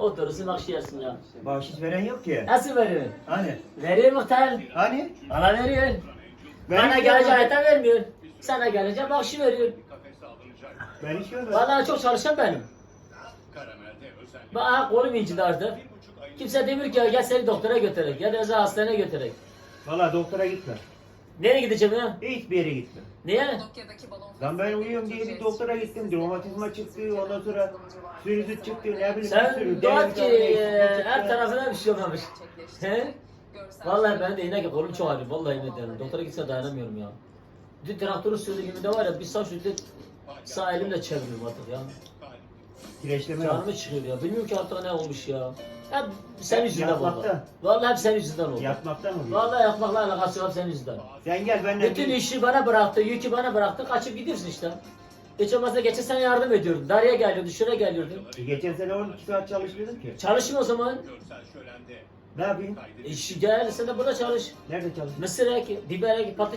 Oturursun akşı yersin ya. Bahşiş veren yok ki. Nasıl veriyor? Hani? Veriyor muhtar. Hani? Bana veriyor. Ben Bana hiç gelince görmedim. hayata vermiyor. Sana gelince bakışı veriyor. Ben hiç görmedim. Vallahi çok çalışan benim. Bak kolum incidi artık. Kimse demiyor ki gel seni doktora götürek ya da özel hastaneye götürek. Valla doktora gitme. Nereye gideceğim ya? Hiçbir yere gitme. Niye? Lan ben uyuyorum diye bir doktora gittim. Romatizma çıktı. Ondan sonra sinüzit çıktı. Ne bileyim Sen sürü. dua ki e, her tarafına bir şey olmamış. He? Görsel Vallahi ben de yine ki kolum çok ağrıyor. Vallahi yemin ederim. Doktora gitse dayanamıyorum ya. Dün traktörü sürdüğü gibi de var ya bir sağ şurada sağ elimle çeviriyorum artık ya. Kireçleme. Canımı çıkıyor ya. Bilmiyorum ki artık ne olmuş ya. Hep senin yüzünden Yatmakta. vallahi. Hep senin yüzünden oldu. Yatmaktan mı? Vallahi yapmakla alakası yok hep senin yüzünden. Sen gel benimle. Bütün işi bana bıraktı, yükü bana bıraktı, kaçıp gidiyorsun işte. Hiç olmazsa geçen sene yardım ediyordun. Darya geliyordun, şuraya geliyordun. Geçen sene 12 saat çalışmıyordum ki. Çalışma o zaman. Ne yapayım? İşi gel, sen de burada çalış. Nerede çalışıyorsun? Mısır ek, biber ek, patlıcan